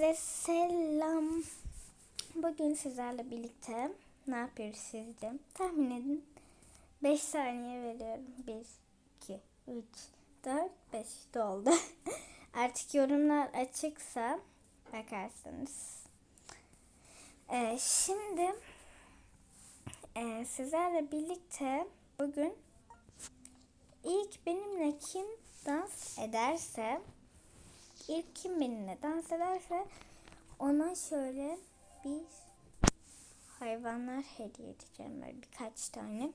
Size selam. Bugün sizlerle birlikte ne yapıyoruz sizce? Tahmin edin. 5 saniye veriyorum. 1, 2, 3, 4, 5 doldu. Artık yorumlar açıksa bakarsınız. Ee, şimdi e, sizlerle birlikte bugün ilk benimle kim dans ederse ilk kim benimle dans ederse ona şöyle bir hayvanlar hediye edeceğim böyle birkaç tane.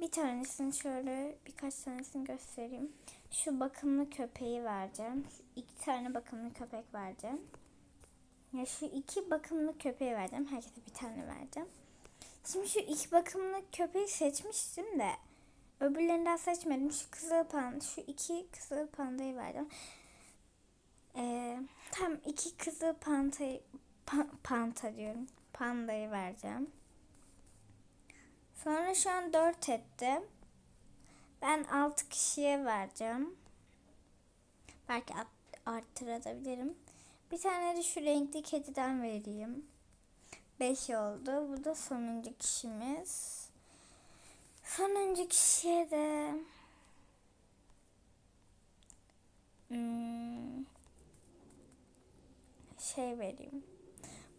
Bir tanesini şöyle birkaç tanesini göstereyim. Şu bakımlı köpeği vereceğim. Şu iki tane bakımlı köpek vereceğim. Ya şu iki bakımlı köpeği vereceğim. Herkese bir tane vereceğim. Şimdi şu iki bakımlı köpeği seçmiştim de öbürlerinden seçmedim. Şu kızıl panda, şu iki kızıl pandayı verdim. Ee, tam iki kızıl pantayı pa- panta diyorum. Pandayı vereceğim. Sonra şu an dört etti. Ben altı kişiye vereceğim. Belki arttırabilirim. Bir tane de şu renkli kediden vereyim. Beş oldu. Bu da sonuncu kişimiz. Sonuncu kişiye de hmm, şey vereyim.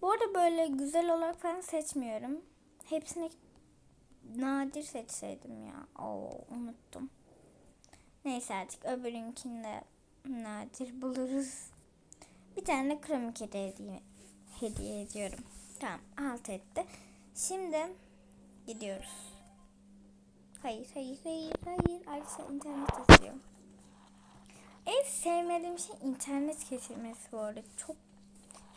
Bu arada böyle güzel olarak falan seçmiyorum. Hepsini nadir seçseydim ya. Oo, unuttum. Neyse artık öbürünkini de nadir buluruz. Bir tane de kromik hediye, hediye, ediyorum. Tamam alt etti. Şimdi gidiyoruz. Hayır hayır hayır hayır. Arkadaşlar internet kesiyor. En sevmediğim şey internet kesilmesi bu arada. Çok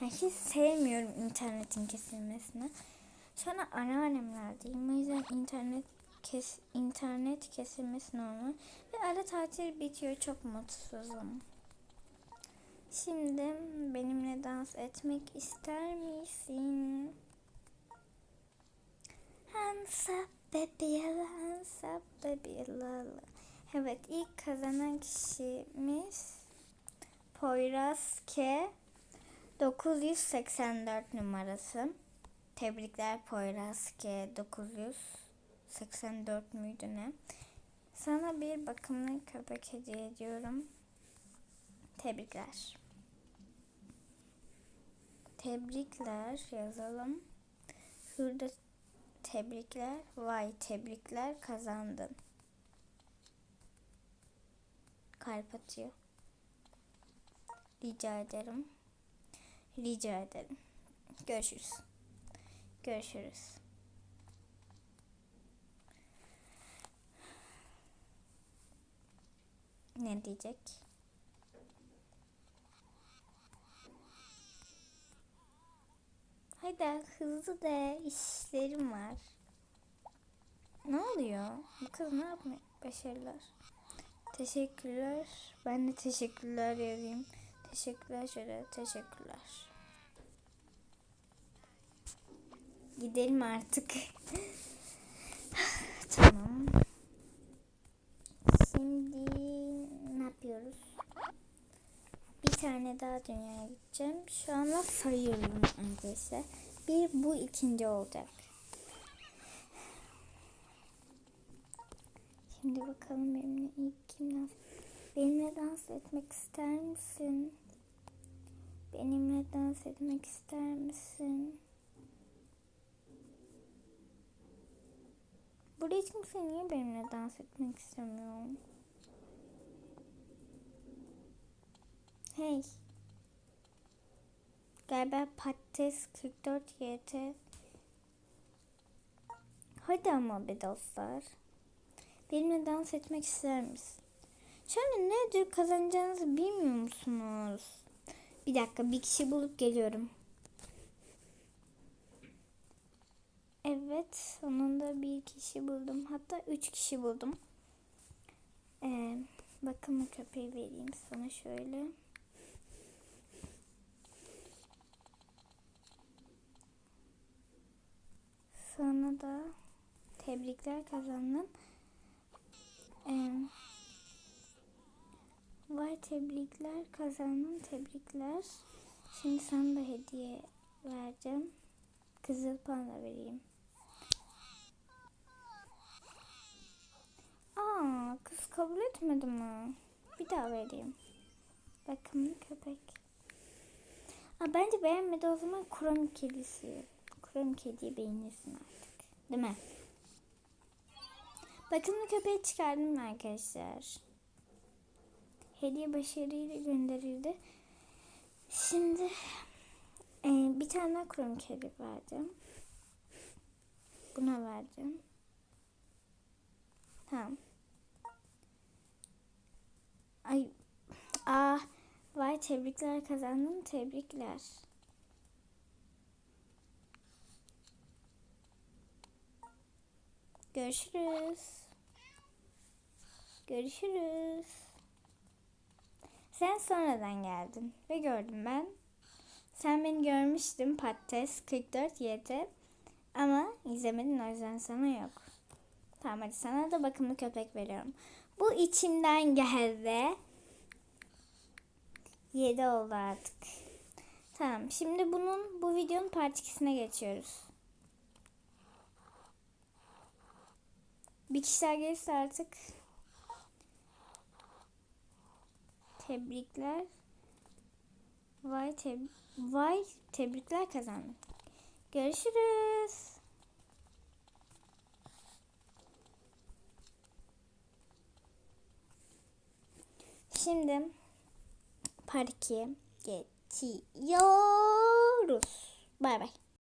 yani hiç sevmiyorum internetin kesilmesini. An anneannemlerdeyim. O yüzden internet kes, internet kesilmesi normal. Ve ara tatil bitiyor. Çok mutsuzum. Şimdi benimle dans etmek ister misin? Hands up baby, hands up baby, la la. Evet ilk kazanan kişimiz Poyraz K. 984 numarası. Tebrikler Poyraz K. 984 müydü ne? Sana bir bakımlı köpek hediye ediyorum. Tebrikler. Tebrikler yazalım. Şurada tebrikler. Vay tebrikler kazandın. Kalp atıyor. Rica ederim. Rica ederim. Görüşürüz. Görüşürüz. Ne diyecek? Haydi hızlı de işlerim var. Ne oluyor? Bu kız ne yapmıyor? Başarılar. Teşekkürler. Ben de teşekkürler yazayım. Teşekkürler şöyle. Teşekkürler. Gidelim artık. tamam. Şimdi ne yapıyoruz? Bir tane daha dünyaya gideceğim. Şu anda sayıyorum arkadaşlar. Bir bu ikinci olacak. Şimdi bakalım benimle ilk kim dans Benimle dans etmek ister misin? Benimle dans etmek ister misin? Burada hiç kimse niye benimle dans etmek istemiyor? Hey. Galiba patates 44 YT. Hadi ama bir dostlar. Benimle dans etmek ister misin? Şimdi ne ödül kazanacağınızı bilmiyor musunuz? Bir dakika bir kişi bulup geliyorum. Evet sonunda bir kişi buldum. Hatta üç kişi buldum. Ee, bakın köpeği vereyim sana şöyle. Sana da tebrikler kazandın. Ee, vay tebrikler kazandın tebrikler. Şimdi sana da hediye vereceğim. Kızıl panda vereyim. Aa, kız kabul etmedi mi? Bir daha vereyim. Bakımlı köpek. Aa, bence beğenmedi o zaman kurum kedisi. Kurum kediyi beğenirsin artık. Değil mi? Bakımlı köpeği çıkardım arkadaşlar. Hediye başarıyla gönderildi. Şimdi e, bir tane daha kurum kedi verdim. Buna verdim. Tamam. Ay, aa, vay tebrikler kazandın tebrikler. Görüşürüz. Görüşürüz. Sen sonradan geldin ve gördüm ben. Sen beni görmüştün patates 44 YT ama izlemedin o yüzden sana yok. Tamam hadi sana da bakımlı köpek veriyorum. Bu içimden geldi. 7 oldu artık. Tamam şimdi bunun bu videonun part 2'sine geçiyoruz. Bir kişi daha gelirse artık tebrikler. Vay, teb Vay tebrikler kazandın. Görüşürüz. Şimdi parke geçiyoruz. Bay bay.